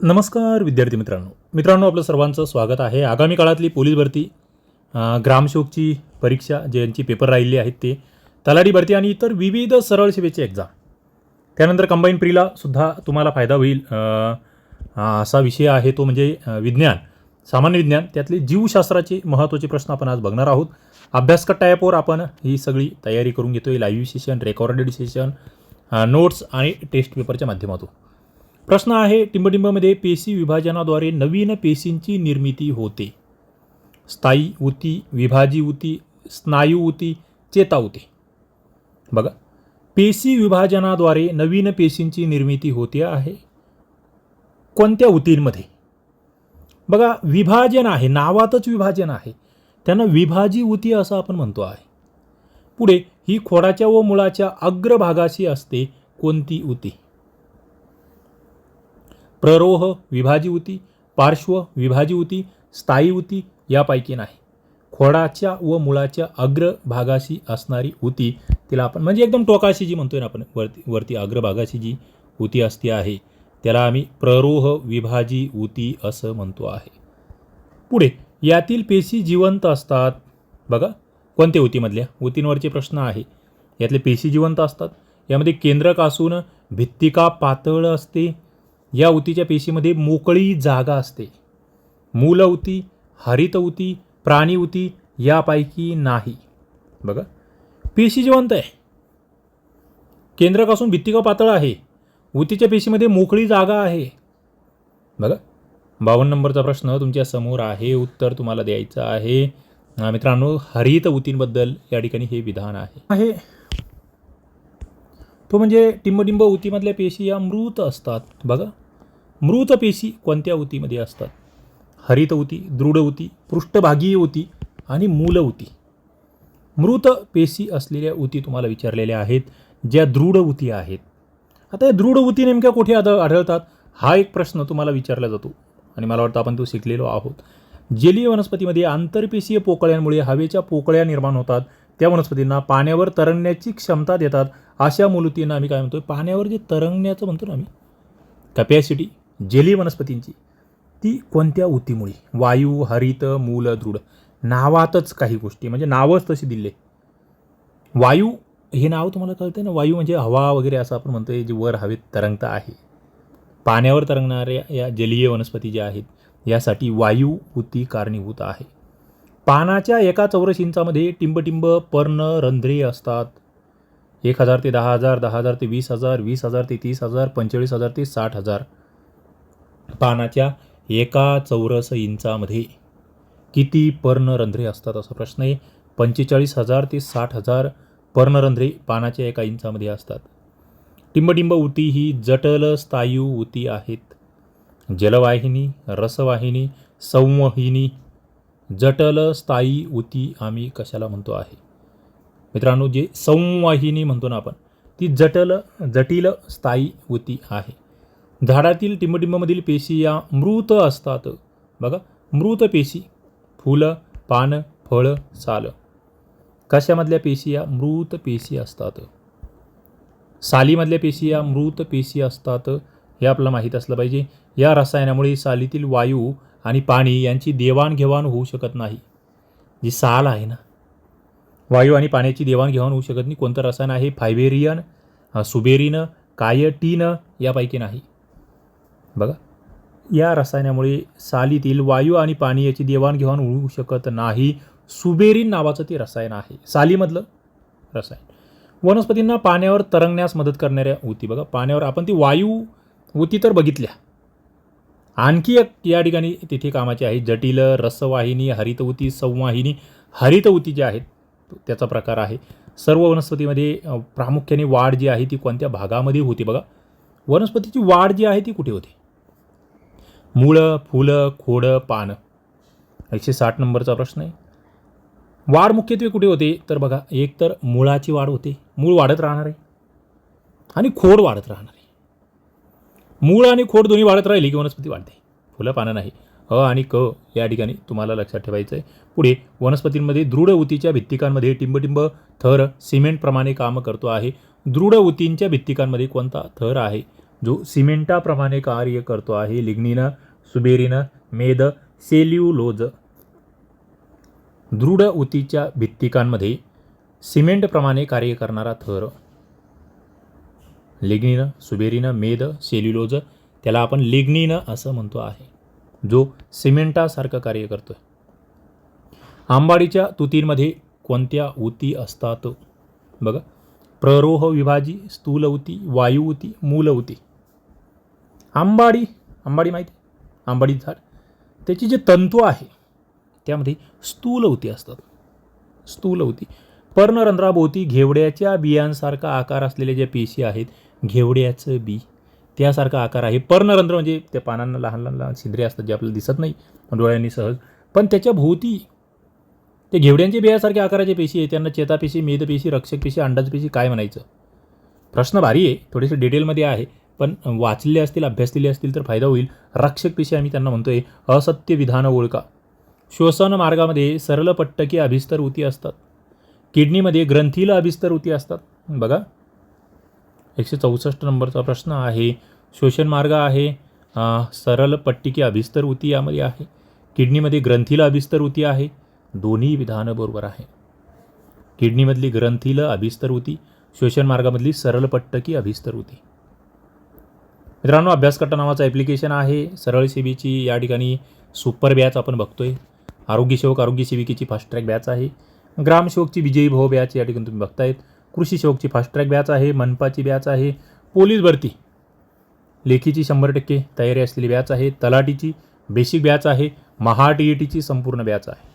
नमस्कार विद्यार्थी मित्रांनो. मित्रांनो आपलं सर्वांचं स्वागत आहे. आगामी काळातली पोलीस भरती ग्रामशोकची परीक्षा ज्यांची पेपर राहिली आहेत ते तलाठी भरती आणि इतर विविध सरळ सेवेची एक्झाम त्यानंतर कंबाईन प्रीला सुद्धा तुम्हाला फायदा होईल. असा विषय आहे तो म्हणजे विज्ञान. सामान्य विज्ञान त्यातले जीवशास्त्राचे महत्त्वाचे प्रश्न आपण आज बघणार आहोत. अभ्यासकट ॲपवर आपण ही सगळी तयारी करून घेतोय. Live session recorded session notes आणि टेस्ट पेपरच्या माध्यमातून. प्रश्न आहे टिंबटिंबमध्ये पेशी विभाजनाद्वारे नवीन पेशींची निर्मिती होते. स्थायी ऊती विभाजी ऊती स्नायू ऊती चेता ऊती बघा पेशी विभाजनाद्वारे नवीन पेशींची निर्मिती होते आहे. कोणत्या ऊतींमध्ये? बघा विभाजन आहे नावातच विभाजन आहे. त्यांना विभाजी ऊती असं आपण म्हणतो आहे. पुढे ही खोडाच्या व मुळाच्या अग्रभागाशी असते कोणती ऊती? प्ररोह विभाजी उती पार्श्व विभाजी उती स्थायी उती यापैकी नाही. खोडाच्या व मुळाच्या अग्रभागाशी असणारी उती तिला आपण म्हणजे एकदम टोकाशी जी म्हणतोय ना आपण वरती वरती अग्रभागाशी जी उती असते आहे त्याला आम्ही प्ररोह विभाजी उती असं म्हणतो आहे. पुढे यातील पेशी जिवंत असतात. बघा कोणत्या उतीमधल्या उतींवरचे प्रश्न आहे. यातले पेशी जिवंत असतात. यामध्ये केंद्रक असून भित्तिका पातळ असते. या ऊतीच्या पेशीमध्ये मोकळी जागा असते. मूल ऊती हरित ऊती प्राणी ऊती यापैकी नाही. बघा. पेशी जिवंत आहे. केंद्रकासून भित्तिका पातळ आहे. ऊतीच्या पेशीमध्ये मोकळी जागा आहे. बघा. बावन्न नंबरचा प्रश्न तुमच्यासमोर आहे. उत्तर तुम्हाला द्यायचं आहे. मित्रांनो हरित ऊतींबद्दल या ठिकाणी हे विधान आहे. आहे. तो म्हणजे टिंबटिंब ऊतीमधल्या पेशी या मृत असतात. बघा. मृत पेशी कोणत्या ऊतीमध्ये असतात? हरित ऊती दृढ ऊती पृष्ठभागीय ऊती आणि मूल ऊती. मृत पेशी असलेल्या ऊती तुम्हाला विचारलेल्या आहेत ज्या दृढ ऊती आहेत. आता या दृढ ऊती नेमक्या कुठे आढळ आढळतात? हा एक प्रश्न तुम्हाला विचारला जातो. आणि मला वाटतं आपण तो शिकलेलो आहोत. जलीय वनस्पतीमध्ये आंतरपेशीय पोकळ्यांमुळे हवेच्या पोकळ्या निर्माण होतात. त्या वनस्पतींना पाण्यावर तरंगण्याची क्षमता देतात अशा मूलतींना आम्ही काय म्हणतो पाण्यावर जे तरंगण्याचं म्हणतो ना आम्ही कपॅसिटी जलीय वनस्पतींची ती कोणत्या ऊतीमुळे? वायू हरित मूल दृढ नावातच काही गोष्टी म्हणजे नावच तशी दिले. वायू हे नाव तुम्हाला कळतं ना? वायू म्हणजे हवा वगैरे असं आपण म्हणतोय जे वर हवेत तरंगता आहे. पाण्यावर तरंगणाऱ्या या जलीय वनस्पती ज्या आहेत यासाठी वायू ऊती कारणीभूत आहे. पानाच्या एका चौरस इंचामध्ये टिंबटिंब पर्ण रंध्रे असतात. एक हजार ते दहा हजार दहा हजार ते वीस हजार वीस हजार ते तीस हजार पंचेचाळीस हजार ते साठ हजार. पानाच्या एका चौरस इंचामध्ये किती पर्णरंध्रे असतात असा प्रश्न आहे. पंचेचाळीस हजार ते साठ हजार पर्णरंध्रे पानाच्या एका इंचामध्ये असतात. टिंबटिंब ऊती ही जटल स्थायू ऊती आहेत. जलवाहिनी रसवाहिनी संवहिनी जटल स्थायी उती आम्ही कशाला म्हणतो आहे? मित्रांनो जे संवाहिनी म्हणतो ना आपण ती जटल जटिल स्थायी उती आहे. झाडातील टिंबटिंबमधील पेशी या मृत असतात. बघा मृत पेशी फुलं पानं फळं साल. कशामधल्या पेशी या मृत पेशी असतात? सालीमधल्या पेशी या मृत पेशी असतात हे आपल्याला माहीत असलं पाहिजे. या रसायनामुळे सालीतील वायू आणि पाणी यांची देवाणघेवाण होऊ शकत नाही. जी साल आहे ना वायू आणि पाण्याची देवाणघेवाण होऊ शकत नाही. कोणतं रसायन आहे? फायबेरियन सुबेरिन कायटीन यापैकी नाही. बघा या रसायनामुळे सालीतील वायू आणि पाणी याची देवाणघेवाण होऊ शकत नाही. सुबेरिन नावाचं ते रसायन आहे. सालीमधलं रसायन. वनस्पतींना पाण्यावर तरंगण्यास मदत करणाऱ्या होती. बघा पाण्यावर आपण ती वायू होती तर बघितल्या. आणखी एक या ठिकाणी तिथे कामाची आहे. जटिल रसवाहिनी हरितवती संवाहिनी. हरितवती जे आहेत त्याचा प्रकार आहे. सर्व वनस्पतीमध्ये प्रामुख्याने वाढ जी आहे ती कोणत्या भागामध्ये होती बघा? वनस्पतीची वाढ जी आहे ती कुठे होते? मुळं फुलं खोडं पानं. एकशे साठ नंबरचा प्रश्न आहे. वाढ मुख्यत्वे कुठे होते? तर बघा एक तर मुळाची वाढ होते. मूळ वाढत राहणार आहे. आणि खोड वाढत राहणार आहे. मूळ आणि खोड दोन्ही वाढत राहिली की वनस्पती वाढते. फुलं पानं नाही. अ आणि क या ठिकाणी तुम्हाला लक्षात ठेवायचं आहे पुढे वनस्पतींमध्ये दृढ उतीच्या भित्तिकांमध्ये टिंबटिंब थर सिमेंटप्रमाणे काम करतो आहे. दृढ उतींच्या भित्तिकांमध्ये कोणता थर आहे? जो सिमेंटाप्रमाणे कार्य करतो आहे. लिग्निन सुबेरिन मेद सेल्युलोज. दृढ उतीच्या भित्तिकांमध्ये सिमेंटप्रमाणे कार्य करणारा थर. लिग्निन सुबेरिन मेद सेल्युलोज. त्याला आपण लिग्निन असं म्हणतो आहे जो सिमेंटासारखं कार्य करतो आहे आंबाडीच्या तुतींमध्ये कोणत्या ऊती असतात? बघा प्ररोह विभाजी स्थूल उती वायू उती मूल उती आंबाडी आंबाडी माहिती? आंबाडी झाड. त्याची जे तंतू आहे त्यामध्ये स्थूल उती असतात. स्थूल उती पर्णरंध्राभोवती घेवड्याच्या बियांसारखा आकार असलेले ज्या पेशी आहेत घेवड्याचं बी. त्यासारखा आकार आहे. पर्णरंध्र म्हणजे त्या पानांना लहान लहान लहान छिद्रे असतात जे आपल्याला दिसत नाही डोळ्यांनी सहज. पण त्याच्या भोवती ते घेवड्यांच्या बियासारख्या आकाराचे पेशी आहे त्यांना चेतापेशी मेदपेशी रक्षक पेशी अंडाच पेशी काय म्हणायचं? प्रश्न भारी आहे. थोडेसे डिटेलमध्ये आहे. पण वाचलेले असतील अभ्यासलेले असतील तर फायदा होईल. रक्षक पेशी आम्ही त्यांना म्हणतो आहे असत्य विधान ओळखा. श्वसन मार्गामध्ये सरळ पट्टकी अभिस्तर उती असतात. किडनीमध्ये ग्रंथीला अभिस्तर उती असतात. बघा. एकशे चौसष्ट नंबरचा प्रश्न आहे. शोषण मार्ग आहे. सरल सरळ पट्टिकी अभिस्तर उती यामध्ये आहे. किडनीमध्ये ग्रंथीला अभिस्तर उती आहे. दोन्ही विधानं बरोबर आहे. किडनीमधली ग्रंथीला अभिस्तर उती शोषण मार्गामधली सरळ पट्टकी अभिस्तर उती मित्रांनो अभ्यासकट्टा नावाचं ॲप्लिकेशन आहे. सरळ सेवेची या ठिकाणी सुपर बॅच आपण बघतोय. आरोग्यसेवक आरोग्य सेविकेची फास्ट ट्रॅक बॅच आहे. ग्रामसेवकची विजयी भाऊ बॅच या ठिकाणी तुम्ही बघतायत. कृषी सेवकची फास्ट ट्रॅक बॅच आहे मनपाची बॅच आहे पोलीस भरती. लेखीची शंभर टक्के तयारी असलेली बॅच आहे तलाटीची बेसिक बॅच आहे महा ई टीची संपूर्ण बॅच आहे.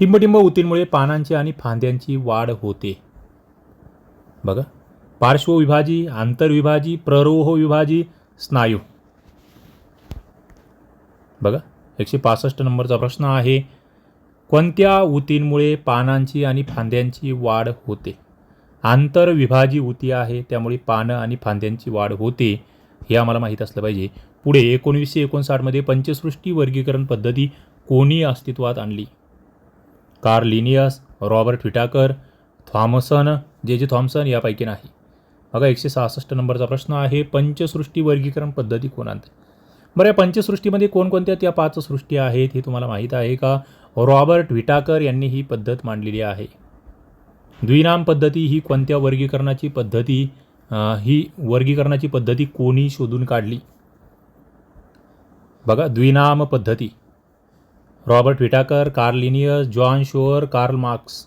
टिंबटिंब उतींमुळे पानांची आणि फांद्यांची वाढ होते. बघा पार्श्वविभाजी आंतरविभाजी प्ररोह विभाजी स्नायू. बघा एकशे पासष्ट नंबरचा प्रश्न आहे. कोणत्या ऊतींमुळे पानांची आणि फांद्यांची वाढ होते? आंतरविभाजी उती आहे त्यामुळे पानं आणि फांद्यांची वाढ होते हे आम्हाला माहीत असलं पाहिजे. पुढे एकोणीसशे एकोणसाठमध्ये पंचसृष्टी वर्गीकरण पद्धती कोणी अस्तित्वात आणली? कार्लिनियस रॉबर्ट विटाकर थॉमसन जे जे थॉमसन यापैकी नाही. बघा एकशे सहासष्ट नंबरचा प्रश्न आहे पंचसृष्टी वर्गीकरण पद्धती कोणात? बरं या पंचसृष्टीमध्ये कोणकोणत्या त्या पाच सृष्टी आहेत हे तुम्हाला माहीत आहे का? रॉबर्ट विटाकर यांनी ही पद्धत मांडलेली आहे. द्विनाम पद्धती ही कोणत्या वर्गीकरणाची पद्धती ही वर्गीकरणाची पद्धती कोणी शोधून काढली? बघा द्विनाम पद्धती. Robert Whittaker Carl Linnaeus John Shore Karl Marx.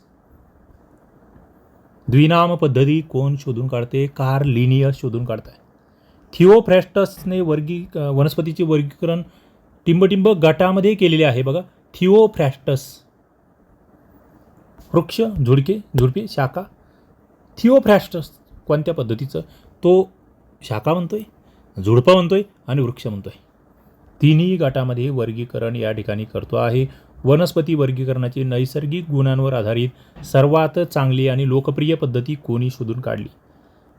द्विनाम पद्धती कोण शोधून काढते? कार्ल लिनियस शोधून काढताय. थिओफ्रॅस्टसने वर्गी वनस्पतीचे वर्गीकरण टिंबटिंब गटामध्ये केलेले आहे बघा. थिओफ्रॅस्टस. वृक्ष झुडके झुडपे शाखा. थिओफ्रॅस्टस कोणत्या पद्धतीचं? तो शाखा म्हणतो आहे झुडपं आहे आणि वृक्ष म्हणतो आहे तिन्ही गटामध्ये वर्गीकरण या ठिकाणी करतो आहे. वनस्पती वर्गीकरणाची नैसर्गिक गुणांवर आधारित सर्वात चांगली आणि लोकप्रिय पद्धती कोणी शोधून काढली?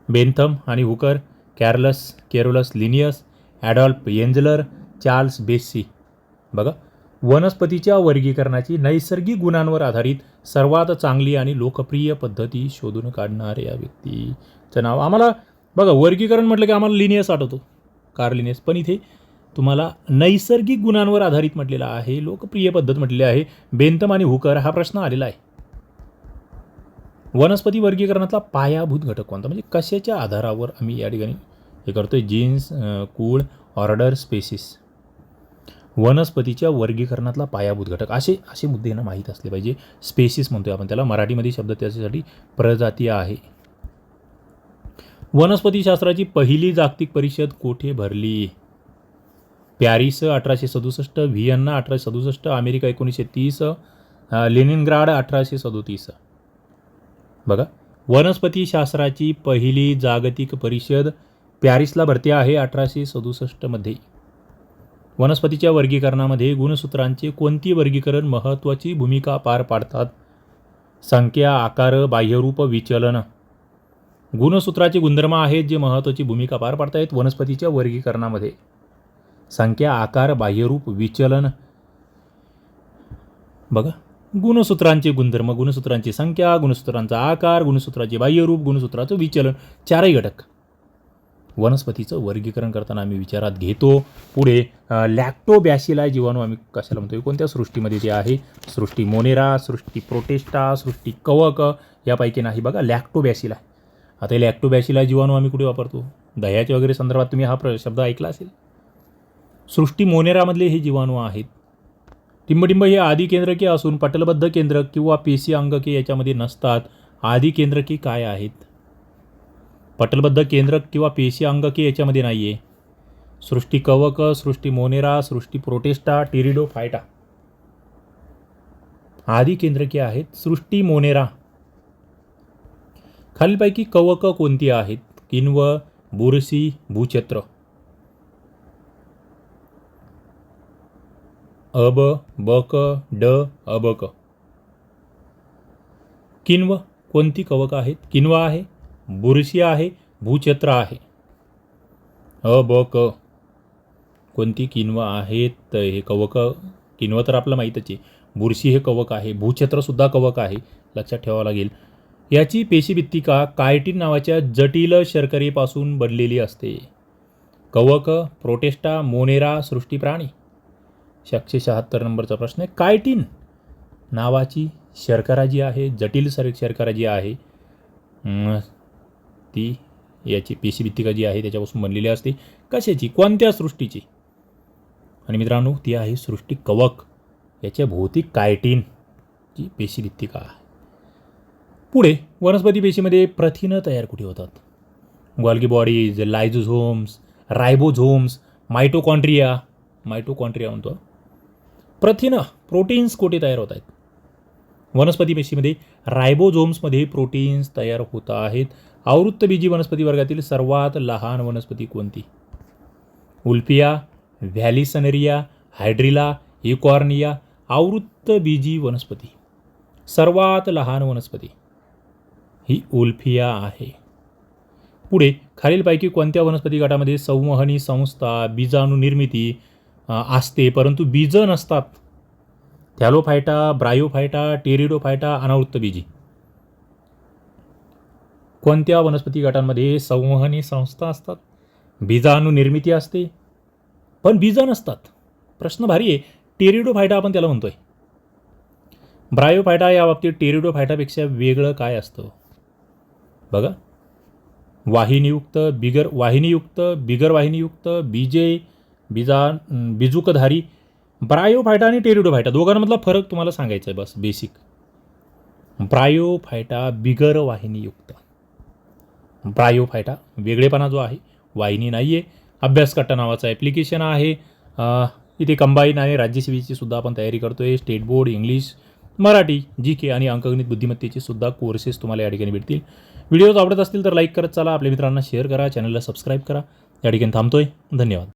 बेंथम आणि Hooker Carolus Carolus Linnaeus Adolf Engler Charles Bessey बघा वनस्पतीच्या वर्गीकरणाची नैसर्गिक गुणांवर आधारित सर्वात चांगली आणि लोकप्रिय पद्धती शोधून काढणाऱ्या व्यक्तीचं नाव आम्हाला बघा वर्गीकरण म्हटलं की आम्हाला लिनियस आठवतो. Carl Linnaeus. पण इथे तुम्हाला नैसर्गिक गुणांवर आधारित म्हटलेला आहे लोकप्रिय पद्धत म्हटलेली आहे बेंतम आणि हुकर हा प्रश्न आलेला आहे. वनस्पती वर्गीकरणातला पायाभूत घटक कोणता? म्हणजे कशाच्या आधारावर आम्ही या ठिकाणी हे करतो आहे जीन्स कूळ ऑर्डर स्पेसिस. वनस्पतीच्या वर्गीकरणातला पायाभूत घटक. असे असे मुद्दे यांना माहीत असले पाहिजे. स्पेसिस म्हणतोय आपण त्याला. मराठीमध्ये शब्द त्याच्यासाठी प्रजाती आहे. वनस्पतीशास्त्राची पहिली जागतिक परिषद कोठे भरली? पॅरिस अठराशे सदुसष्ट व्हिएन्ना अठराशे सदुसष्ट अमेरिका एकोणीसशे तीस लेनिनग्राड अठराशे सदोतीस. बघा. वनस्पतीशास्त्राची पहिली जागतिक परिषद पॅरिसला भरती आहे अठराशे सदुसष्टमध्ये वनस्पतीच्या वर्गीकरणामध्ये गुणसूत्रांचे कोणती वर्गीकरण महत्त्वाची भूमिका पार पाडतात? संख्या आकार बाह्यरूप विचलन. गुणसूत्राचे गुणधर्म आहेत जे महत्त्वाची भूमिका पार पाडतायत वनस्पतीच्या वर्गीकरणामध्ये. संख्या आकार बाह्यरूप विचलन. बघा गुणसूत्रांचे गुणधर्म गुणसूत्रांची संख्या गुणसूत्रांचा आकार गुणसूत्राचे बाह्यरूप गुणसूत्राचं विचलन चारही घटक. वनस्पतीचं वर्गीकरण करताना आम्ही विचारात घेतो. पुढे लॅक्टोबॅशिला जीवाणू आम्ही कशाला म्हणतो? कोणत्या सृष्टीमध्ये ते आहे? सृष्टी मोनेरा सृष्टी प्रोटेस्टा सृष्टी कवक यापैकी नाही बघा लॅक्टोबॅशिला आता हे लॅक्टोबॅशिला जीवाणू आम्ही कुठे वापरतो? दह्याच्या वगैरे संदर्भात तुम्ही हा प्र शब्द ऐकला असेल. सृष्टी मोनेरामधले हे जीवाणू आहेत. टिंबटिंब हे आदी केंद्रके असून पटलबद्ध केंद्रक किंवा पेशी अंगके याच्यामध्ये नसतात. आदी केंद्रके काय आहेत? पटलबद्ध केंद्रक किंवा पेशी अंगके याच्यामध्ये नाही आहे सृष्टी कवक सृष्टी मोनेरा सृष्टी प्रोटेस्टा टिरिडो फायटा. आदी केंद्रके आहेत सृष्टी मोनेरा. खालीलपैकी कवक कोणती आहेत? किन्व बुरशी भूचत्र अब बक ड अबक. किन्व कोणती कवक आहेत? किन्वा आहे? बुरशी आहे भूछत्र आहे. अ ब क. कोणती किन्व आहेत? तर हे कवक किन्व तर आपलं माहीतच आहे. बुरशी हे कवक आहे भूछत्रसुद्धा कवक आहे लक्षात ठेवावं लागेल. याची पेशीभित्तिका कायटिन नावाच्या जटिल शर्करेपासून बनलेली असते. कवक प्रोटेस्टा मोनेरा सृष्टी प्राणी. एकशे शहात्तर नंबरचा प्रश्न आहे. कायटिन नावाची शर्करा जी आहे जटिल सर शर्करा जी आहे ती याची पेशीभित्तिका जी आहे त्याच्यापासून बनलेली असते कशाची? कोणत्या सृष्टीची? आणि मित्रांनो ती आहे सृष्टी कवक. याच्या भोवती कायटिन जी पेशीभित्तिका आहे. पुढे वनस्पती पेशीमध्ये प्रथिनं तयार कुठे होतात? Golgi bodies lysosomes ribosomes mitochondria mitochondria म्हणतो. प्रथिनं प्रोटीन्स कुठे तयार होत आहेत? वनस्पती पेशीमध्ये रायबोझोम्समध्ये प्रोटीन्स तयार होत आहेत. आवृत्तबीजी वनस्पती वर्गातील सर्वात लहान वनस्पती कोणती? उल्पिया व्हॅलिसनेरिया हायड्रिला इकॉर्निया आवृत्तबीजी वनस्पती. सर्वात लहान वनस्पती ही उल्फिया आहे. पुढे खालीलपैकी कोणत्या वनस्पती गटामध्ये संवहनी संस्था बीजाणू निर्मिती असते परंतु बीज नसतात? थॅलोफायटा ब्रायोफायटा टेरिडोफायटा अनावृत्तबीजी कोणत्या वनस्पती गटांमध्ये संवहनी संस्था असतात? बीजाणू निर्मिती असते पण बीज नसतात. प्रश्न भारी आहे. टेरिडोफायटा आपण त्याला म्हणतोय. ब्रायोफायटा या बाबतीत टेरिडोफायटापेक्षा वेगळं काय असतं? बघा. वाहिनीयुक्त बिगर वाहिनीयुक्त बिगर वाहिनीयुक्त बीजे बीजा बीजुकधारी ब्रायोफायटा आणि टेरिडोफायटा दोघांमधला फरक तुम्हाला सांगायचा आहे बस बेसिक ब्रायोफायटा बिगर वाहिनीयुक्त. ब्रायोफायटा वेगळेपणा जो आहे वाहिनी नाही आहे अभ्यासकट्टा नावाचं ॲप्लिकेशन आहे. इथे कंबाईन आहे. राज्यसेवेची सुद्धा आपण तयारी करतो आहे state board English Marathi G K आणि अंकगणित बुद्धिमत्तेचे सुद्धा कोर्सेस तुम्हाला या ठिकाणी भेटतील. व्हिडिओज आवडत असतील तर लाईक करत चला. आपल्या मित्रांना शेअर करा. चॅनलला सबस्क्राईब करा. या ठिकाणी थांबतोय. धन्यवाद.